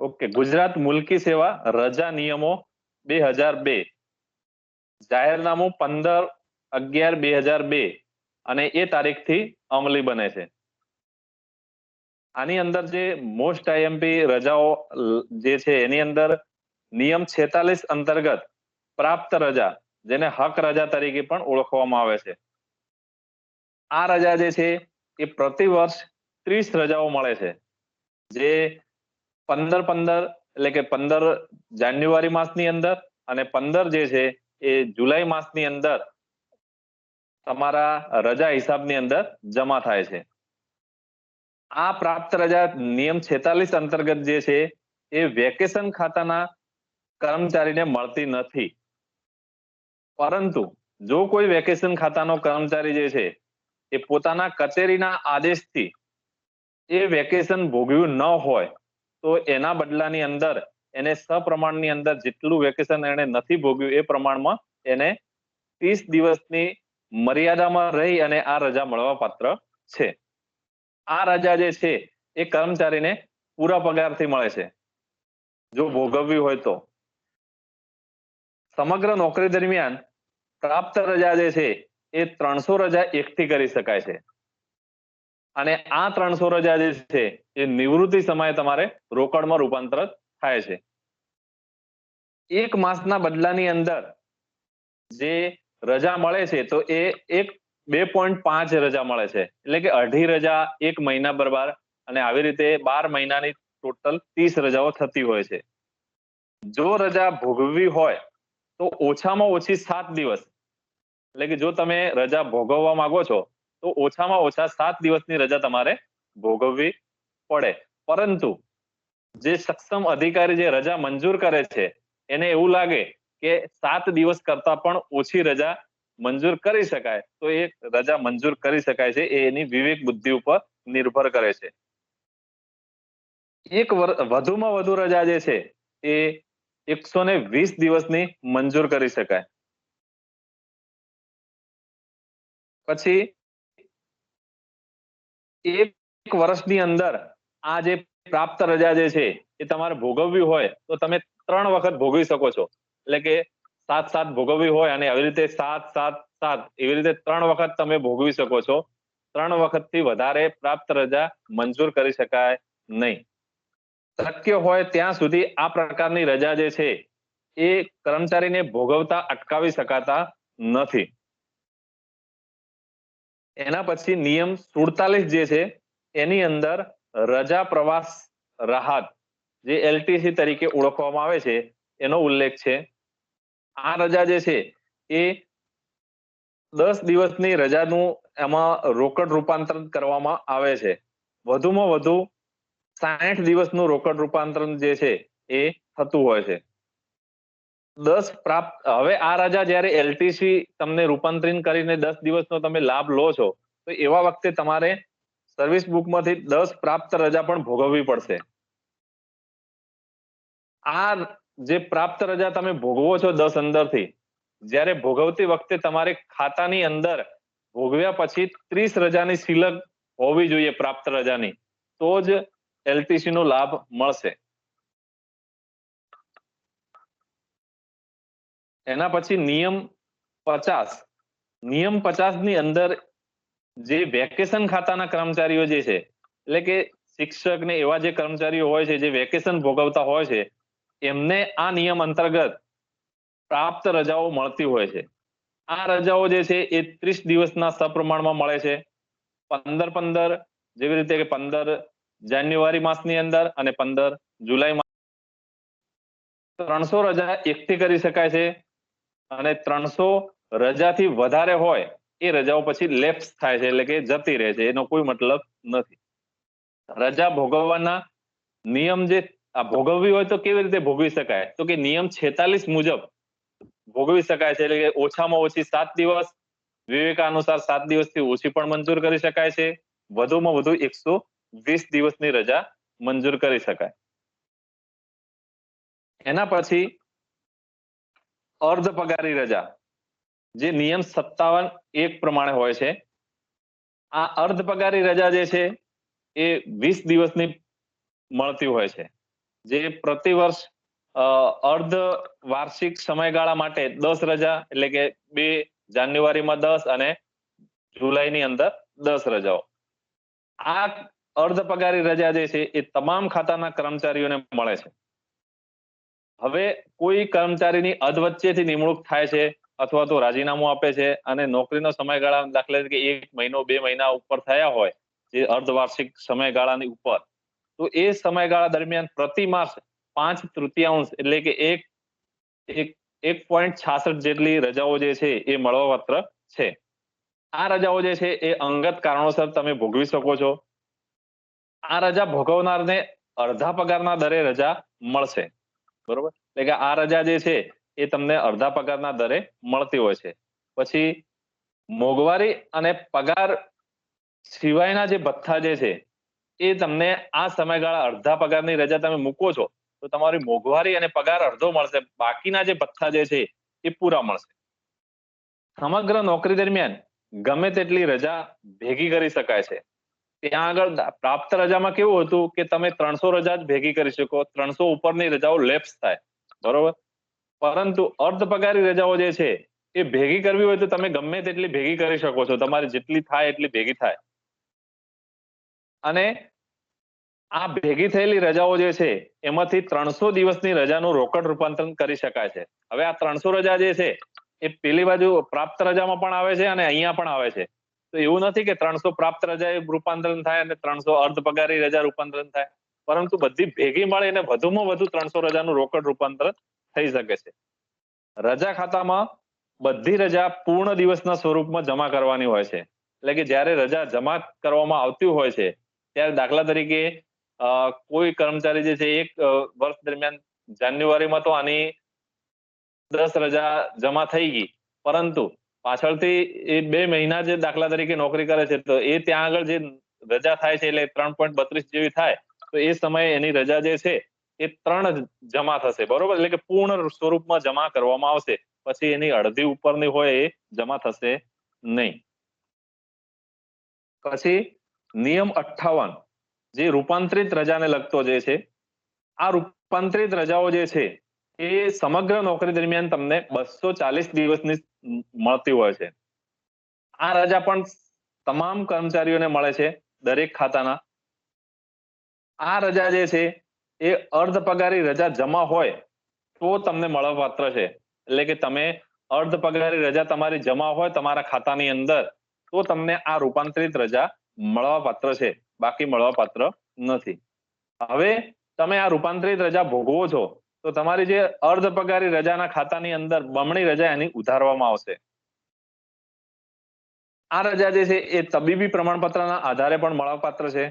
Okay, Gujarat મુલકી સેવા રજા નિયમો બે હજાર બે. જાહેરનામું પંદર અગિયાર બે હજાર બે અને એ તારીખથી અમલી બને છે. આની અંદર જે મોસ્ટ આઈએમપી રજાઓ જે છે, એની અંદર નિયમ છેતાલીસ અંતર્ગત પ્રાપ્ત રજા, જેને હક રજા તરીકે પણ ઓળખવામાં આવે છે. આ રજા જે છે, એ પ્રતિ વર્ષ ત્રીસ રજાઓ મળે છે. જે પંદર પંદર, એટલે કે પંદર જાન્યુઆરી માસની અંદર અને પંદર જે છે એ જુલાઈ માસની અંદર તમારા રજા હિસાબની અંદર જમા થાય છે. આ પ્રાપ્ત રજા નિયમ છેતાલીસ અંતર્ગત જે છે એ વેકેશન ખાતાના કર્મચારીને મળતી નથી. પરંતુ જો કોઈ વેકેશન ખાતાનો કર્મચારી જે છે એ પોતાના કચેરીના આદેશથી એ વેકેશન ભોગવ્યું ન હોય તો એના બદલાની અંદર, એને સપ્રમાણની અંદર જેટલું વેકેશન એને નથી ભોગ્યું એ પ્રમાણમાં એને ત્રીસ દિવસની મર્યાદામાં રહી અને આ રજા મળવા પાત્ર છે. આ રજા જે છે, એ કર્મચારીને પૂરા પગારથી મળે છે. જો ભોગવવી હોય તો. સમગ્ર નોકરી દરમિયાન પ્રાપ્ત રજા જે છે, એ ત્રણસો રજા એકથી કરી શકાય છે. અને આ ત્રણસો રજા જે છે, એ નિવૃત્તિ સમયે તમારે રોકડમાં રૂપાંતર થાય છે. એક માસના બદલાની અંદર જે રજા મળે છે, તો એ એક બે પોઈન્ટ પાંચ રજા મળે છે. એટલે કે અઢી રજા એક મહિના બરબાર અને આવી રીતે બાર મહિનાની ટોટલ ત્રીસ રજાઓ થતી હોય છે. જો રજા ભોગવવી હોય, તો ઓછામાં ઓછી સાત દિવસ. એટલે કે જો તમે રજા ભોગવવા માંગો છો તો ઓછામાં ઓછા સાત દિવસની રજા તમારે ભોગવવી પડે. પરંતુ જે સક્ષમ અધિકારી જે રજા મંજૂર કરે છે, એને એવું લાગે કે સાત દિવસ કરતા પણ ઓછી રજા મંજૂર કરી શકાય. તો એ રજા મંજૂર કરી શકાય છે, એ એની વિવેક બુદ્ધિ ઉપર નિર્ભર કરે છે. એક વધુમાં વધુ રજા જે છે, એ એકસો ને વીસ દિવસની મંજૂર કરી શકાય. પછી એક વર્ષની અંદર આ જે પ્રાપ્ત રજા જે છે, એ તમારે ભોગવવી હોય તો તમે ત્રણ વખત ભોગવી શકો છો. એટલે કે સાત સાત ભોગવવી હોય અને આવી રીતે સાત સાત સાત એવી રીતે ત્રણ વખત તમે ભોગવી શકો છો. ત્રણ વખતથી વધારે પ્રાપ્ત રજા મંજૂર કરી શકાય નહીં. શક્ય હોય ત્યાં સુધી આ પ્રકારની રજા જે છે, એ કર્મચારીને ભોગવતા અટકાવી શકાતા નથી. એના પછી નિયમ સુડતાલીસ જે છે, એની અંદર રજા પ્રવાસ રાહત, જે એલટીસી તરીકે ઓળખવામાં આવે છે, એનો ઉલ્લેખ છે. આ રજા જે છે, એ દસ દિવસની રજાનું એમાં રોકડ રૂપાંતરણ કરવામાં આવે છે. વધુમાં વધુ સાઠ દિવસનું રોકડ રૂપાંતરણ જે છે, એ થતું હોય છે. દસ પ્રાપ્ત, હવે આ રાજા જ્યારે એલટીસી તમને રૂપાંતરિત કરીને દસ દિવસનો તમે લાભ લો છો, તો એવા વખતે તમારે સર્વિસ બુકમાંથી દસ પ્રાપ્ત રજા પણ ભોગવવી પડશે. આ જે પ્રાપ્ત રજા તમે ભોગવો છો દસ અંદરથી, જ્યારે ભોગવતી વખતે તમારે ખાતાની અંદર ભોગવ્યા પછી ત્રીસ રજાની સિલક હોવી જોઈએ પ્રાપ્ત રજાની, તો જ એલટીસી નો લાભ મળશે. એના પછી નિયમ પચાસ. નિયમ પચાસની અંદર જે વેકેશન ખાતાના કર્મચારીઓ જે છે, એટલે કે શિક્ષક ને એવા જે કર્મચારીઓ હોય છે, જે વેકેશન ભોગવતા હોય છે, એમને આ નિયમ અંતર્ગત પ્રાપ્ત રજાઓ મળતી હોય છે. આ રજાઓ જે છે એ ત્રીસ દિવસના સપ્રમાણમાં મળે છે. પંદર પંદર, જેવી રીતે કે પંદર જાન્યુઆરી માસની અંદર અને પંદર જુલાઈ માસ. ત્રણસો રજા એકથી કરી શકાય છે. અને ત્રણસો રજાથી વધારે હોય, એ રજાઓ પછી લેપ્સ થાય છે, એટલે કે જતી રહે છે. એનો કોઈ મતલબ નથી. રજા ભોગવવાના નિયમ જે, આ ભોગવવી હોય તો કેવી રીતે ભોગવી શકાય? તો કે નિયમ છેતાલીસ મુજબ ભોગવી શકાય છે, એટલે કે ઓછામાં ઓછી સાત દિવસ, વિવેકાનુસાર સાત દિવસથી ઓછી પણ મંજૂર કરી શકાય છે. વધુમાં વધુ એકસો વીસ દિવસની રજા મંજૂર કરી શકાય. એના પછી અર્ધ પગારી રજા, જે નિયમ સત્તાવન એક પ્રમાણે હોય છે. આ અર્ધ પગારી રજા જે છે, એ વીસ દિવસની મળતી હોય છે. જે પ્રતિ વર્ષ અર્ધ વાર્ષિક સમયગાળા માટે દસ રજા, એટલે કે બે જાન્યુઆરીમાં દસ અને જુલાઈની અંદર દસ રજાઓ. આ અર્ધ પગારી રજા જે છે, એ તમામ ખાતાના કર્મચારીઓને મળે છે. હવે કોઈ કર્મચારીની અધવચ્ચેથી નિમણૂક થાય છે અથવા તો રાજીનામું આપે છે અને નોકરીનો સમયગાળા દાખલા તરીકે એક મહિનો, બે મહિના ઉપર થયા હોય જે અર્ધવાર્ષિક સમયગાળાની ઉપર, તો એ સમયગાળા દરમિયાન પ્રતિ માસ પાંચ તૃતીયાંશ એટલે કે એક એક એક પોઈન્ટ છાસઠ જેટલી રજાઓ જે છે એ મળવાપાત્ર છે. આ રજાઓ જે છે એ અંગત કારણોસર તમે ભોગવી શકો છો. આ રજા ભોગવનારને અડધા પગારના દરે રજા મળશે. બરોબર? એટલે કે આ રજા જે છે, એ તમને અડધા પગારના દરે મળતી હોય છે. પછી મોંઘવારી અને પગાર સિવાયના જે ભથ્થા જે છે, એ તમને આ સમયગાળા અડધા પગારની રજા તમે મૂકો છો, તો તમારી મોંઘવારી અને પગાર અડધો મળશે. બાકીના જે ભથ્થા જે છે, એ પૂરા મળશે. સમગ્ર નોકરી દરમિયાન ગમે તેટલી રજા ભેગી કરી શકાય છે. ત્યાં આગળ પ્રાપ્ત રજામાં કેવું હતું કે તમે ત્રણસો રજા જ ભેગી કરી શકો. ત્રણસો ઉપરની રજાઓ લેપ્સ થાય. બરોબર? પરંતુ અર્ધ પગારી રજાઓ જે છે, એ ભેગી કરવી હોય તો તમે ગમે તેટલી ભેગી કરી શકો છો. તમારે જેટલી થાય એટલી ભેગી થાય. અને આ ભેગી થયેલી રજાઓ જે છે, એમાંથી ત્રણસો દિવસની રજાનું રોકડ રૂપાંતરણ કરી શકાય છે. હવે આ ત્રણસો રજા જે છે, એ પેલી બાજુ પ્રાપ્ત રજામાં પણ આવે છે અને અહીંયા પણ આવે છે. તો એવું નથી કે ત્રણસો પ્રાપ્ત રજા રૂપાંતરણ થાય અને ત્રણસો અર્ધ પગારી રજા રૂપાંતરણ થાય. પરંતુ બધી ભેગી મળીને વધુમાં વધુ ત્રણસો રજાનું રોકડ રૂપાંતરણ થઈ શકે છે. રજા ખાતામાં બધી રજા પૂર્ણ દિવસના સ્વરૂપમાં જમા કરવાની હોય છે. એટલે કે જ્યારે રજા જમા કરવામાં આવતી હોય છે, ત્યારે દાખલા તરીકે કોઈ કર્મચારી જે છે, એક વર્ષ દરમિયાન જાન્યુઆરીમાં તો આની દસ રજા જમા થઈ ગઈ. પરંતુ પાછળથી એ બે મહિના જે દાખલા તરીકે નોકરી કરે છે, તો એ ત્યાં આગળ જે રજા થાય છે, એટલે ત્રણ પોઈન્ટ બત્રીસ જેવી થાય, તો એ સમયે એની રજા જે છે, એ ત્રણ જમા થશે. બરોબર? એટલે કે પૂર્ણ સ્વરૂપમાં જમા કરવામાં આવશે. પછી એની અડધી ઉપરની હોય એ જમા થશે નહીં. પછી નિયમ અઠ્ઠાવન, જે રૂપાંતરિત રજાને લગતો જે છે, આ રૂપાંતરિત રજાઓ જે છે, એ સમગ્ર નોકરી દરમિયાન તમને બસો ચાલીસ દિવસની મળતી હોય છે. આ રજા પણ તમામ કર્મચારીઓને મળે છે દરેક ખાતાના. આ રજા જે છે એ અર્ધ પગારી રજા જમા હોય તો તમને મળવાપાત્ર છે. એટલે કે તમે અર્ધ પગારી રજા તમારી જમા હોય તમારા ખાતાની અંદર તો તમને આ રૂપાંતરિત રજા મળવાપાત્ર છે. બાકી મળવાપાત્ર નથી. હવે તમે આ રૂપાંતરિત રજા ભોગવો છો તો તમારી જે અર્ધ પગારી રજાના ખાતાની અંદર બમણી રજા એની ઉધારવામાં આવશે. આ રજા જે છે એ તબીબી પ્રમાણપત્રના આધારે પણ મળવાપાત્ર છે.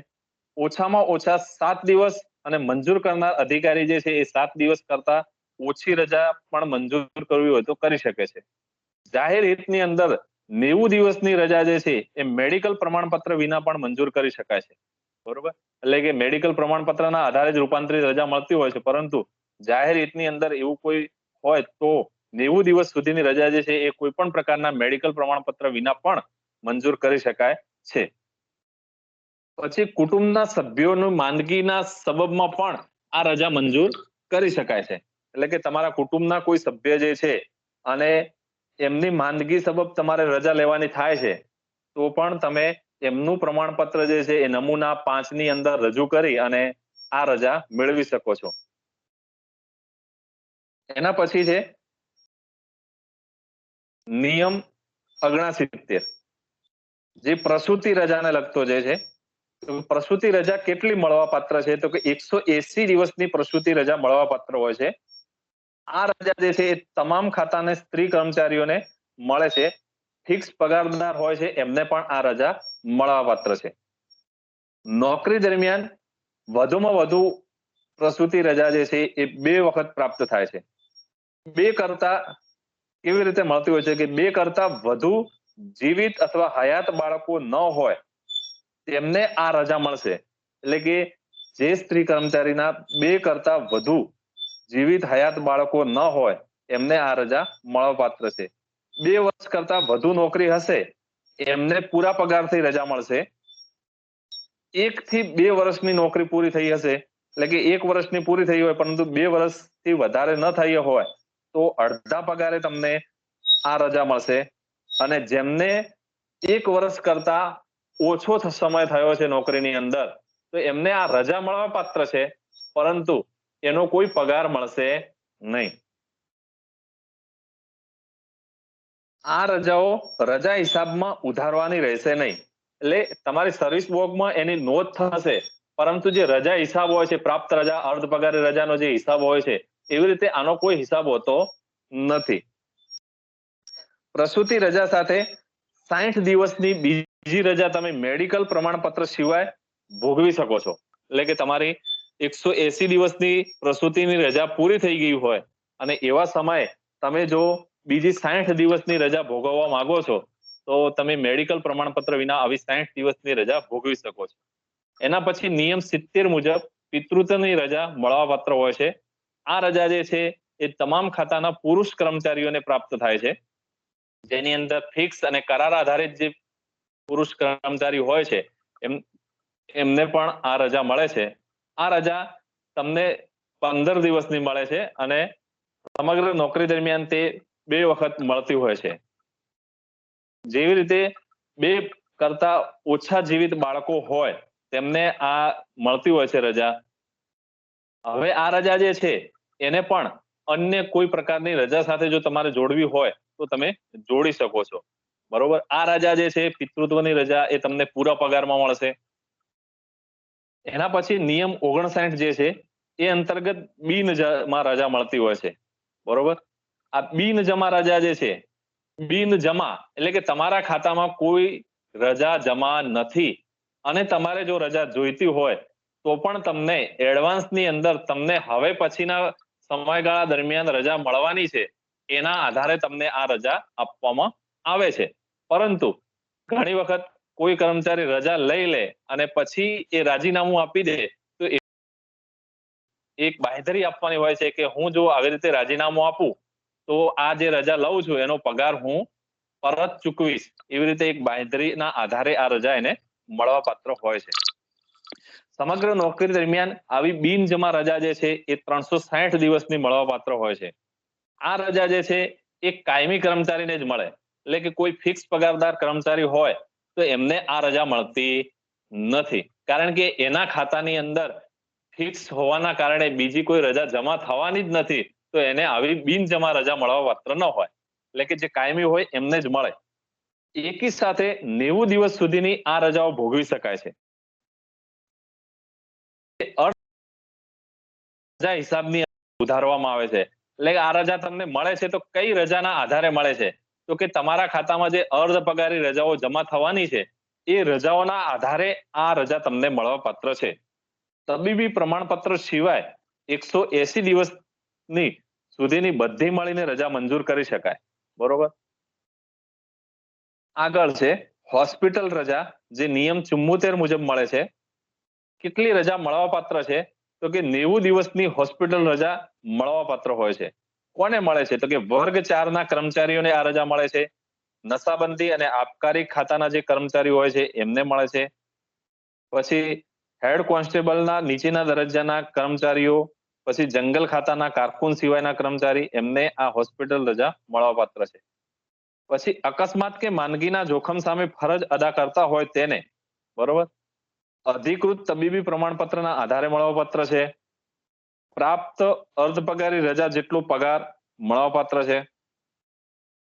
ઓછામાં ઓછા સાત દિવસ અને મંજૂર કરનાર અધિકારી જે છે એ સાત દિવસ કરતા ઓછી રજા પણ મંજૂર કરવી હોય તો કરી શકે છે. જાહેર હિતની અંદર નેવું દિવસની રજા જે છે એ મેડિકલ પ્રમાણપત્ર વિના પણ મંજૂર કરી શકાય છે. બરોબર? એટલે કે મેડિકલ પ્રમાણપત્રના આધારે જ રૂપાંતરિત રજા મળતી હોય છે. પરંતુ જાહેર હિતની અંદર એવું કોઈ હોય તો નેવું દિવસ સુધીની રજા જે છે એ કોઈ પણ પ્રકારના મેડિકલ પ્રમાણપત્ર વિના પણ મંજૂર કરી શકાય છે. પછી કુટુંબના સભ્યોની માંદગીના સબબમાં પણ આ રજા મંજૂર કરી શકાય છે. એટલે કે તમારા કુટુંબના કોઈ સભ્ય જે છે અને એમની માંદગી સબબ તમારે રજા લેવાની થાય છે, તો પણ તમે એમનું પ્રમાણપત્ર જે છે એ નમૂના પાંચની અંદર રજૂ કરી અને આ રજા મેળવી શકો છો. એના પછી છે નિયમ ઓગણસિત્તેર જે પ્રસૂતિ રજાને લગતો જે છે પ્રસૂતિ રજા કેટલી મળવાપાત્ર છે? તો કે એકસો એસી દિવસની પ્રસૂતિ રજા મળવાપાત્ર હોય છે. આ રજા જે છે એ તમામ ખાતાને સ્ત્રી કર્મચારીઓને મળે છે. ફિક્સ પગારદાર હોય છે, એમને પણ આ રજા મળવાપાત્ર છે. નોકરી દરમિયાન વધુમાં વધુ પ્રસૂતિ રજા જે છે એ બે વખત પ્રાપ્ત થાય છે. બે કરતા કેવી રીતે મળતી હોય છે કે બે કરતા વધુ જીવિત અથવા હયાત બાળકો ન હોય, તેમને આ રજા મળશે. એટલે કે જે સ્ત્રી કર્મચારીના બે કરતા વધુ જીવિત હયાત બાળકો ન હોય એમને આ રજા મળવાપાત્ર છે. બે વર્ષ કરતા વધુ નોકરી હશે, એમને પૂરા પગારથી રજા મળશે. એક થી બે વર્ષની નોકરી પૂરી થઈ હશે, એટલે કે એક વર્ષની પૂરી થઈ હોય, પરંતુ બે વર્ષથી વધારે ન થઈ હોય તો અડધા પગારે તમને આ રજા મળશે. અને જેમને એક વર્ષ કરતા ઓછો સમય થયો છે નોકરીની અંદર, તો એમને આ રજા મળવા પાત્ર છે, પરંતુ એનો કોઈ પગાર મળશે નહીં. આ રજાઓ રજા હિસાબમાં ઉધારવાની રહેશે નહીં. એટલે તમારી સર્વિસ બોગમાં એની નોંધ થશે, પરંતુ જે રજા હિસાબ હોય છે, પ્રાપ્ત રજા, અર્ધ પગારે રજાનો જે હિસાબ હોય છે એવી રીતે આનો કોઈ હિસાબ હોતો નથી. પ્રસૂતિ રજા સાથે સાઠ દિવસની બીજી રજા તમે મેડિકલ પ્રમાણપત્ર સિવાય ભોગવી શકો છો. એટલે કે તમારી એકસો એસી દિવસની પ્રસૂતિની રજા પૂરી થઈ ગઈ હોય અને એવા સમયે તમે જો બીજી સાઠ દિવસની રજા ભોગવવા માંગો છો, તો તમે મેડિકલ પ્રમાણપત્ર વિના આવી સાઠ દિવસની રજા ભોગવી શકો છો. એના પછી નિયમ સિત્તેર મુજબ પિતૃત્વની રજા મળવાપાત્ર હોય છે. આ રજા જે છે, એ તમામ ખાતાના પુરુષ કર્મચારીઓને પ્રાપ્ત થાય છે. જેની અંદર ફિક્સ અને કરાર આધારિત જે પુરુષ કર્મચારી હોય છે, એમ, એમને પણ આ રજા મળે છે. આ રજા તમને પંદર દિવસની મળે છે અને સમગ્ર નોકરી દરમિયાન તે બે વખત મળતી હોય છે. જેવી રીતે બે કરતા ઓછા જીવિત બાળકો હોય, તેમને આ મળતી હોય છે રજા. હવે આ રજા જે છે એને પણ અન્ય કોઈ પ્રકારની રજા સાથે જો તમારે જોડવી હોય, તો તમે જોડી શકો છો. બરોબર? આ રજા જે છે, પિતૃત્વની રજા એ તમને પૂરા પગારમાં મળશે. એના પછી નિયમ ઓગણસાઠ જે છે, એ અંતર્ગત બિનમાં રજા મળતી હોય છે. બરોબર? આ બિન જમા રજા જે છે બિન જમા એટલે કે તમારા ખાતામાં કોઈ રજા જમા નથી અને તમારે જો રજા જોઈતી હોય, તો પણ તમને એડવાન્સની અંદર તમને હવે પછીના સમયગાળા દરમિયાન રજા મળવાની છે, એના આધારે તમને આ રજા આપવામાં આવે છે. પરંતુ ઘણી વખત કોઈ કર્મચારી રજા લઈ લે અને પછી એ રાજીનામું આપી દે, તો એક બાંહેધરી આપવાની હોય છે કે હું જો આવી રીતે રાજીનામું આપું, તો આ જે રજા લઉં છું એનો પગાર હું પરત ચૂકવીશ. એવી રીતે એક બાંહેધરીના આધારે આ રજા એને મળવા પાત્ર હોય છે. સમગ્ર નોકરી દરમિયાન આવી બિનજમા રજા જે છે એ ત્રણસો સાઠ દિવસની મળવા પાત્ર હોય છે. આ રજા જે છે એ કાયમી કર્મચારીને જ મળે. એટલે કે કોઈ ફિક્સ પગારદાર કર્મચારી હોય તો એમને આ રજા મળતી નથી. કારણ કે એના ખાતાની અંદર ફિક્સ હોવાના કારણે બીજી કોઈ રજા જમા થવાની જ નથી તો એને આવી બિનજમા રજા મળવા પાત્ર ન હોય. એટલે કે જે કાયમી હોય એમને જ મળે. એકી સાથે નેવું દિવસ સુધીની આ રજાઓ ભોગવી શકાય છે. રજા હિસાબની ઉધારવામાં આવે છે. એટલે આ રજા તમને મળે છે તો કઈ રજાના આધારે મળે છે? તો કે તમારા ખાતામાં જે અર્ધ પગારી રજાઓ જમા થવાની છે, એ રજાઓના આધારે આ રજા તમને મળવા પાત્ર છે. તબીબી પ્રમાણપત્ર સિવાય એકસો એસી દિવસની સુધીની બધી મળીને રજા મંજૂર કરી શકાય. બરોબર? આગળ છે, હોસ્પિટલ રજા જે નિયમ ચુમ્મોતેર મુજબ મળે છે. કેટલી રજા મળવા પાત્ર છે? તો કે નેવું દિવસની હોસ્પિટલ રજા મળવા પાત્ર હોય છે. કોને મળે છે? તો કે વર્ગ ચાર ના કર્મચારીઓને આ રજા મળે છે. નશાબંધી અને આબકારી ખાતાના જે કર્મચારીઓ હોય છે, એમને મળે છે. પછી હેડ કોન્સ્ટેબલના નીચેના દરજ્જાના કર્મચારીઓ, પછી જંગલ ખાતાના કારકુન સિવાયના કર્મચારી, એમને આ હોસ્પિટલ રજા મળવા પાત્ર છે. પછી અકસ્માત કે માંદગીના જોખમ સામે ફરજ અદા કરતા હોય તેને, બરોબર? અધિકૃત તબીબી પ્રમાણપત્રના આધારે મળવાપાત્ર છે. પ્રાપ્ત અર્ધ પગારી રજા જેટલો પગાર મળવાપાત્ર છે.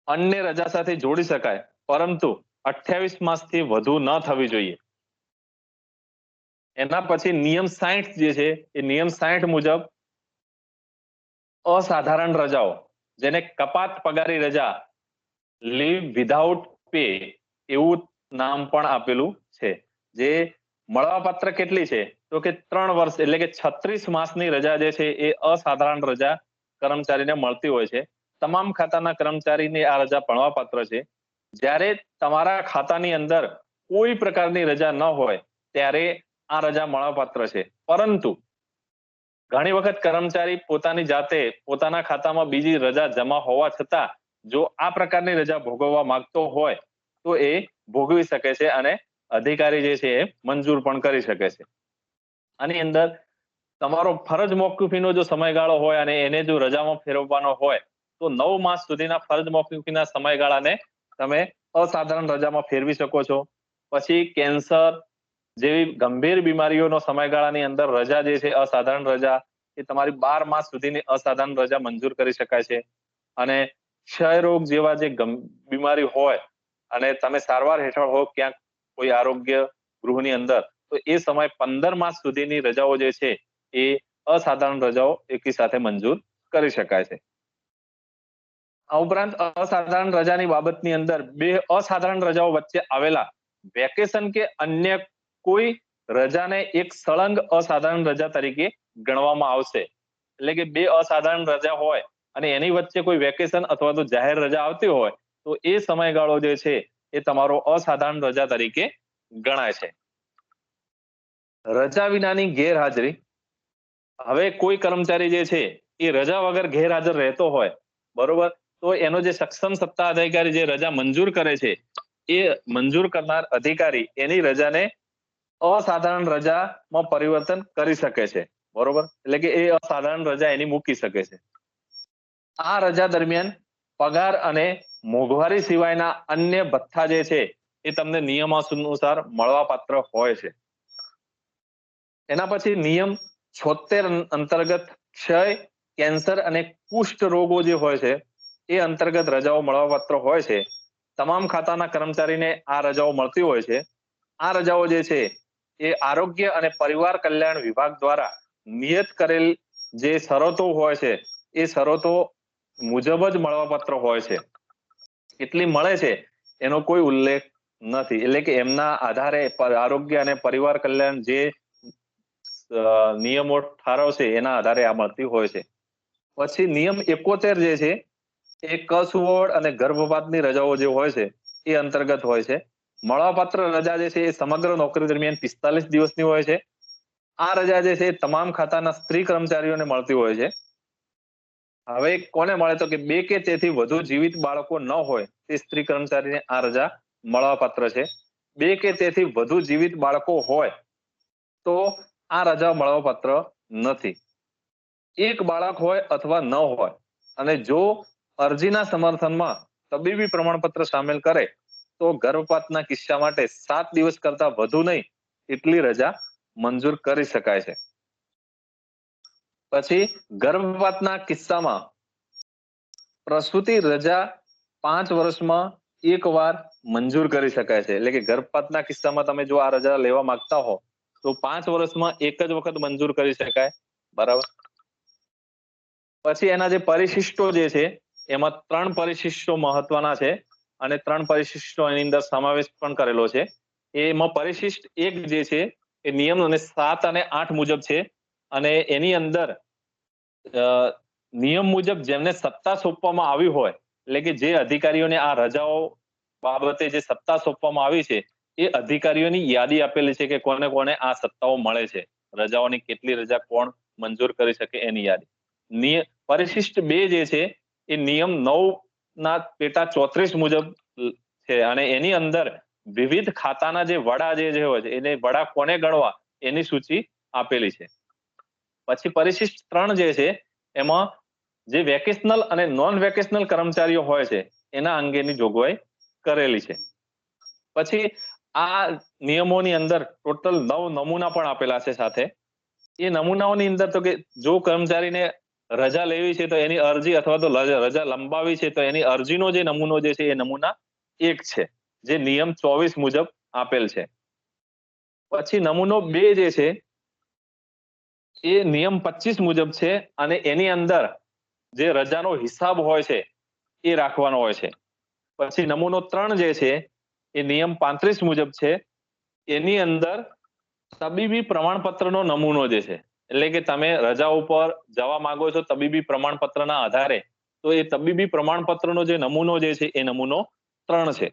અન્ય રજા સાથે જોડી શકાય, પરંતુ અઠ્યાવીસ માસથી વધુ ન થવી જોઈએ. એના પછી નિયમ સાઠ જે છે, એ નિયમ સાઠ મુજબ અસાધારણ રજાઓ, જેને કપાત પગારી રજા લીવ વિધાઉટ પે એવું નામ પણ આપેલું છે. જે મળવાપાત્ર કેટલી છે? તો કે ત્રણ વર્ષ, એટલે કે છત્રીસ માસની રજા જે છે એ અસાધારણ રજા કર્મચારીને મળતી હોય છે. તમામ ખાતાના કર્મચારીને આ રજા મળવાપાત્ર છે. જ્યારે તમારા ખાતાની અંદર કોઈ પ્રકારની રજા ન હોય, ત્યારે આ રજા મળવાપાત્ર છે. પરંતુ ઘણી વખત કર્મચારી પોતાની જાતે પોતાના ખાતામાં બીજી રજા જમા હોવા છતાં જો આ પ્રકારની રજા ભોગવવા માંગતો હોય, તો એ ભોગવી શકે છે અને અધિકારી જે છે એ મંજૂર પણ કરી શકે છે. આની અંદર તમારો ફરજ મોકૂફીનો જો સમયગાળો હોય અને એને જો રજામાં ફેરવવાનો હોય, તો નવ માસ સુધીના ફરજ મોકૂફીના સમયગાળાને તમે અસાધારણ રજામાં ફેરવી શકો છો. પછી કેન્સર જેવી ગંભીર બીમારીઓનો સમયગાળાની અંદર રજા જે છે અસાધારણ રજા, એ તમારી બાર માસ સુધીની અસાધારણ રજા મંજૂર કરી શકાય છે. અને ક્ષય રોગ જેવા જે બીમારી હોય અને તમે સારવાર હેઠળ હો, ક્યાંક કોઈ આરોગ્ય ગૃહની અંદર, તો એ સમય પંદર માસ સુધીની રજાઓ જે છે, એ અસાધારણ રજાઓ એકી સાથે મંજૂર કરી શકાય છે. આ ઉપરાંત અસાધારણ રજાની બાબતની અંદર બે અસાધારણ રજાઓ વચ્ચે આવેલા વેકેશન કે અન્ય કોઈ રજાને એક સળંગ અસાધારણ રજા તરીકે ગણવામાં આવશે. એટલે કે બે અસાધારણ રજા હોય અને એની વચ્ચે કોઈ વેકેશન અથવા તો જાહેર રજા આવતી હોય, તો એ સમયગાળો જે છે એ તમારો અસાધારણ રજા તરીકે ગણાય છે. રજા વિનાની ગેરહાજરી. હવે કોઈ કર્મચારી જે છે, એ રજા વગર ગેરહાજર રહેતો હોય, બરોબર? તો એનો જે સક્ષમ સત્તા અધિકારી જે રજા મંજૂર કરે છે, એ મંજૂર કરનાર અધિકારી એની રજાને અસાધારણ રજામાં પરિવર્તન કરી શકે છે, બરોબર? એટલે કે એ અસાધારણ રજા એની મૂકી શકે છે. આ રજા દરમિયાન પગાર અને મોંઘવારી સિવાયના અન્ય ભથ્થા જે છે, એ તમને નિયમાનુસાર મળવા પાત્ર હોય છે. એના પછી નિયમ છોતેર અંતર્ગત ક્ષય, કેન્સર અને કુષ્ઠ રોગો જે હોય છે, એ અંતર્ગત રજાઓ મળવાપાત્ર હોય છે. તમામ ખાતાના કર્મચારીને આ રજાઓ મળતી હોય છે. આ રજાઓ જે છે, એ આરોગ્ય અને પરિવાર કલ્યાણ વિભાગ દ્વારા નિયત કરેલ જે શરતો હોય છે, એ શરતો મુજબ જ મળવાપત્ર હોય છે. કેટલી મળે છે, એનો કોઈ ઉલ્લેખ નથી. એટલે કે એમના આધારે આરોગ્ય અને પરિવાર કલ્યાણ જે નિયમો ઠારવશે, એના આધારે આ મળતી હોય છે. પછી નિયમ એકોતેર જે છે, એ કસવડ અને ગર્ભપાતની રજાઓ જે હોય છે, એ અંતર્ગત હોય છે. મળવાપાત્ર રજા જે છે, એ સમગ્ર નોકરી દરમિયાન પિસ્તાલીસ દિવસની હોય છે. આ રજા જે છે, એ તમામ ખાતાના સ્ત્રી કર્મચારીઓને મળતી હોય છે. હવે કોને મળે તો કે બે કે તેથી વધુ જીવિત બાળકો ન હોય તે સ્ત્રી કર્મચારીને આ રજા મળવાપાત્ર છે. બે કે તેથી વધુ જીવિત બાળકો હોય તો આ રજા મળવાપાત્ર નથી. એક બાળક હોય અથવા ન હોય અને જો અરજીના સમર્થનમાં તબીબી પ્રમાણપત્ર સામેલ કરે તો ગર્ભપાતના કિસ્સા માટે સાત દિવસ કરતા વધુ નહીં એટલી રજા મંજૂર કરી શકાય છે. પછી ગર્ભપાતના કિસ્સામાં પ્રસૂતિ રજા પાંચ વર્ષમાં એક વાર મંજૂર કરી શકાય છે. એટલે કે ગર્ભપાતના કિસ્સામાં તમે જો આ રજા લેવા માંગતા હો, તો પાંચ વર્ષમાં એક જ વખત મંજૂર કરી શકાય. બરાબર? પછી એના જે પરિશિષ્ટો જે છે, એમાં ત્રણ પરિશિષ્ટો મહત્વના છે અને ત્રણ પરિશિષ્ટો એની અંદર સમાવેશ પણ કરેલો છે. એમાં પરિશિષ્ટ એક જે છે, એ નિયમ અને સાત અને આઠ મુજબ છે. અને એની અંદર નિયમ મુજબ જેમને સત્તા સોંપવામાં આવી હોય, એટલે કે જે અધિકારીઓને આ રજાઓ બાબતે જે સત્તા સોંપવામાં આવી છે, એ અધિકારીઓની યાદી આપેલી છે કે કોને કોને આ સત્તાઓ મળે છે. રજાઓની કેટલી રજા, કોણ મંજૂર કરી શકે એની યાદી. પરિશિષ્ટ બે જે છે, એ નિયમ નવ ના પેટા ચોત્રીસ મુજબ છે અને એની અંદર વિવિધ ખાતાના જે વડા જે હોય છે, એને વડા કોને ગણવા એની સૂચિ આપેલી છે. પછી પરિશિષ્ટ ત્રણ જે છે, એમાં જે વેકેશનલ અને નોન વેકેશનલ કર્મચારીઓ હોય છે, એના અંગેની જોગવાઈ કરેલી છે. પછી આ નિયમોની અંદર ટોટલ નવ નમૂના પણ આપેલા છે સાથે. એ નમૂનાઓની અંદર તો કે જો કર્મચારીને રજા લેવી છે તો એની અરજી અથવા તો રજા લંબાવી છે તો એની અરજીનો જે નમૂનો જે છે એ નમૂના એક છે, જે નિયમ ચોવીસ મુજબ આપેલ છે. પછી નમૂનો બે જે છે એ નિયમ પચીસ મુજબ છે અને એની અંદર જે રજાનો હિસાબ હોય છે, એ રાખવાનો હોય છે. પછી નમૂનો ત્રણ જે છે, એ નિયમ પાંત્રીસ મુજબ છે. એની અંદર તબીબી પ્રમાણપત્રનો નમૂનો જે છે, એટલે કે તમે રજા ઉપર જવા માંગો છો તબીબી પ્રમાણપત્રના આધારે, તો એ તબીબી પ્રમાણપત્રનો જે નમૂનો જે છે, એ નમૂનો ત્રણ છે.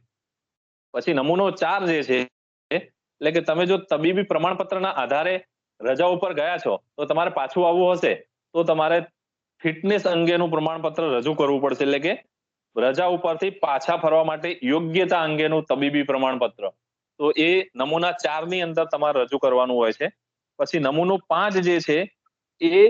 પછી નમૂનો ચાર જે છે, એટલે કે તમે જો તબીબી પ્રમાણપત્રના આધારે રજા ઉપર ગયા છો, તો તમારે પાછું આવવું હશે, તો તમારે ફિટનેસ અંગેનું પ્રમાણપત્ર રજૂ કરવું પડશે. એટલે કે રજા ઉપરથી પાછા ફરવા માટે યોગ્યતા અંગેનું તબીબી પ્રમાણપત્ર. તો એ નમૂના ચારની અંદર તમારે રજૂ કરવાનું હોય છે. પછી નમૂનો પાંચ જે છે, એ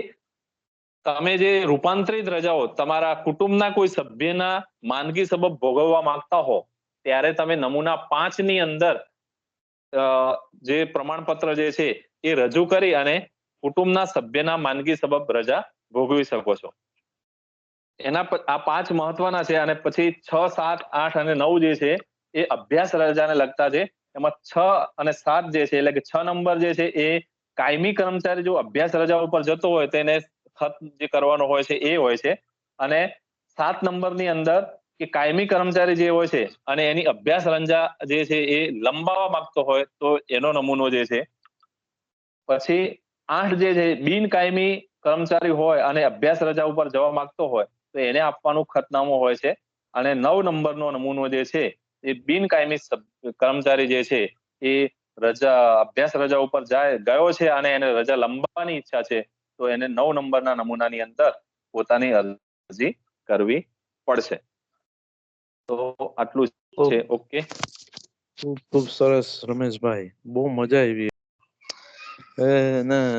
તમે જે રૂપાંતરિત રજાઓ તમારા કુટુંબના કોઈ સભ્યના માંદગી સબબ ભોગવવા માંગતા હો, ત્યારે તમે નમૂના પાંચની અંદર જે પ્રમાણપત્ર જે છે એ રજૂ કરી અને કુટુંબના સભ્યના માંદગી સબબ રજા ભોગવી શકો છો. એના આ પાંચ મહત્વના છે અને પછી છ, સાત, આઠ અને નવ જે છે, એ અભ્યાસ રજાને લગતા છે. એમાં છ અને સાત જે છે, એટલે કે છ નંબર જે છે, એ કાયમી કર્મચારી જો અભ્યાસ રજા ઉપર જતો હોય તેને ખત જે કરવાનો હોય છે, એ હોય છે. અને સાત નંબરની અંદર કે કાયમી કર્મચારી જે હોય છે, અને એની અભ્યાસ રજા જે છે, એ લંબાવવા માંગતો હોય, તો એનો નમૂનો જે છે પછી આઠ જે છે બિન કાયમી કર્મચારી હોય અને અભ્યાસ રજા ઉપર જવા માંગતો હોય તો એને આપવાનું ખતનામું હોય છે. અને નવ નંબરનો નમૂનો જે છે એ બિન કાયમી કર્મચારી જે છે એ રજા અભ્યાસ રજા ઉપર જાય ગયો છે અને એને રજા લંબાવવાની ઈચ્છા છે તો એને નવ નંબરના નમૂનાની અંદર પોતાની અરજી કરવી પડશે. તો આટલું છે ઓકે. ખૂબ ખૂબ સરસ રમેશભાઈ. બહુ મજા આવી. એ ને